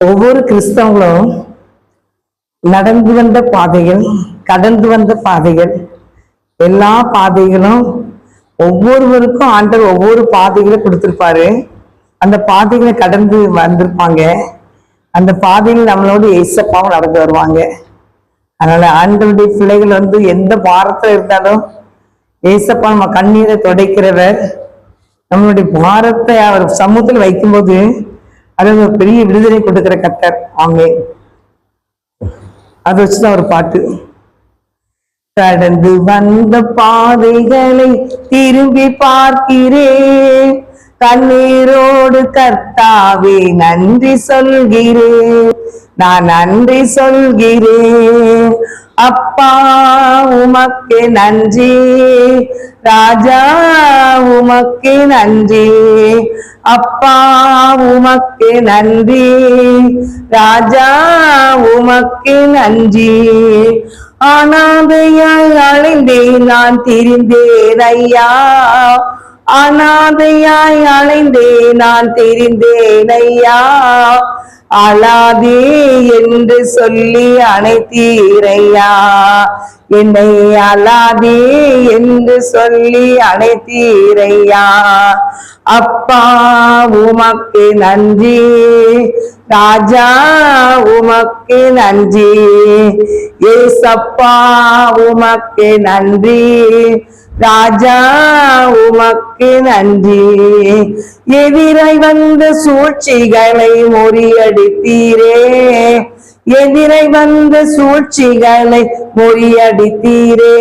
ஒவ்வொரு கிறிஸ்தவங்களும் நடந்து வந்த பாதைகள் கடந்து வந்த பாதைகள் எல்லா பாதைகளும் ஒவ்வொருவருக்கும் ஆண்டவர் ஒவ்வொரு பாதைகளை கொடுத்துருப்பாரு. அந்த பாதைகளை கடந்து வந்திருப்பாங்க. அந்த பாதையில் நம்மளோட ஏசப்பாவும் நடந்து வருவாங்க. அதனால ஆண்டவருடைய பிள்ளைகள் வந்து எந்த பாரத்துல இருந்தாலும் ஏசப்பா நம்ம கண்ணீரை துடைக்கிறவர் நம்மளுடைய பாரத்தை அவர் சமூகத்தில் வைக்கும்போது அது ஒரு பெரிய விடுதலை கொடுக்கிற கத்தர் ஆமே. அதை வச்சுதான் ஒரு பாட்டு. கடந்து வந்த பாதைகளை திரும்பி பார்க்கிறேன். கண்ணீரோடு கர்த்தாவே நன்றி சொல்கிறேன். நான் நன்றி சொல்கிறேன். அப்பா உமக்கு நன்றி. ராஜா உமக்கு நன்றி. அப்பா உமக்கு நன்றி. ராஜா உமக்கு நன்றி. ஆனாதையால் அலைந்தேன் நான் திரிந்தேன் ஐயா. அனாதையாய் அலைந்தே நான் திரிந்தேன் ஐயா. அழாதே என்று சொல்லி அணைத்தீரையா? என்னை அழாதே என்று சொல்லி அணைத்தீரையா? அப்பா உமக்கு நன்றி. ராஜா உமக்கு நன்றி. ஏசப்பா உமக்கு நன்றி. ராஜா உமக்கு நன்றி. எதிரை வந்த சூழ்ச்சிகளை முறியடித்தீரே. எதிரை வந்த சூழ்ச்சிகளை முறியடித்தீரே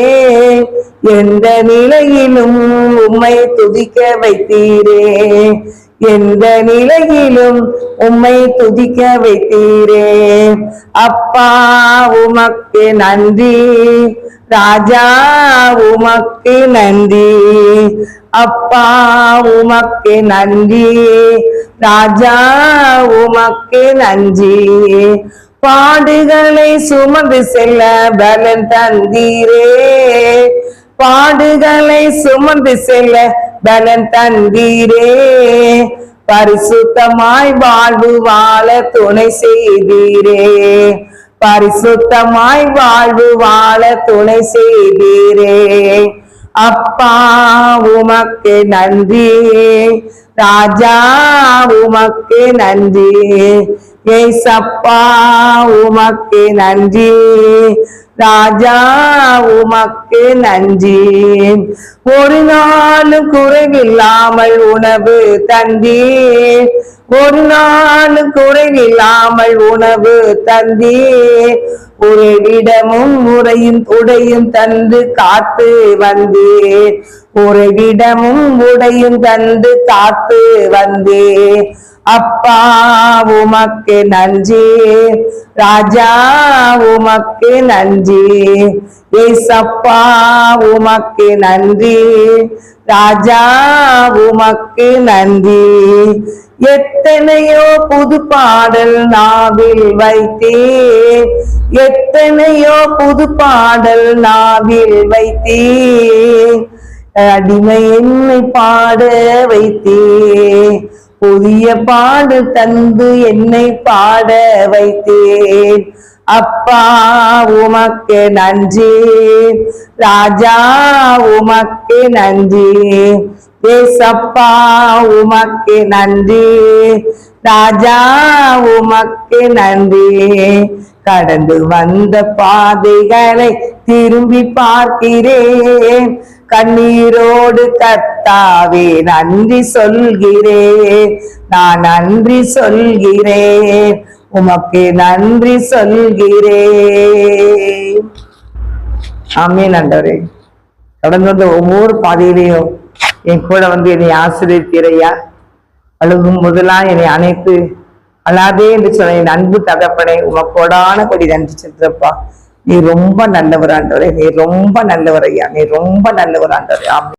எந்த நிலையிலும் உம்மை துதிக்க வைத்தீரே. எந்த நிலையிலும் உம்மை துதிக்க வைத்தீரே. அப்பா உமக்கு நன்றி. ராஜா உமக்கு நன்றி. அப்பா உமக்கு நன்றி. ராஜா உமக்கு நன்றி. பாடுகளை சுமந்து செல்ல பலன் தந்தீரே. பாடுகளை சுமந்து செல்ல பலன் தந்தீரே. பரிசுத்தமாய் வாழ்வு வாழ துணை செய்தீரே. பரிசுத்தமாய் வாழ்வு வாழ துணை செய்தீரே. அப்பா உமக்கு நன்றி. ராஜா உமக்கு நன்றி. ஏசப்பா உமக்கு நன்றி. ராஜா உமக்கு நன்றி. ஒரு நாளும் குறைவில்லாமல் உணவு தந்தீர். ஒரு நாளும் குறைவில்லாமல் உணவு தந்தீர். ஒரு இடமும் உரையும் உடையும் தந்து காத்து வந்தேன் ஒரு இடமும் உடையும் தந்து காத்து வந்தே. அப்பா உமக்கு நன்றி. ராஜா உமக்கு நன்றி. ஏசப்பா உமக்கு நன்றி. ராஜா உமக்கு நன்றி. எத்தனையோ புது பாடல் நாவில் வைத்தே. எத்தனையோ புது பாடல் நாவில் வைத்தே. அடிமை என்னை பாட வைத்தே. புதிய பாடு தந்து என்னை பாட வைத்தேன் அப்பா உமக்கு நன்றி. ராஜா உமக்கு நன்றி. ஏசப்பா உமக்கு நன்றி. ராஜா உமக்கு நன்றி. கடந்து வந்த பாதைகளை திரும்பி பார்க்கிறேன். கண்ணீரோடு கத்தாவே நன்றி சொல்கிறேன் நான் நன்றி சொல்கிறேன் உமக்கு நன்றி சொல்கிறேன் ஆமே நண்டவரே கடந்து வந்த ஒவ்வொரு பாதையிலையும் என் கூட வந்து என்னை ஆசிரியத்திரையா அழுகும் முதலாம் என்னை அணைத்து அழாதே என்று சொன்ன என் அன்பு தகப்பனை உமக்கோடான கொடி நன்றி சென்றப்பா நீ ரொம்ப நல்லவர் ஆண்டவரே நீ ரொம்ப நல்லவர் ஐயா நீ ரொம்ப நல்லவர் ஆண்டவரே. ஆமே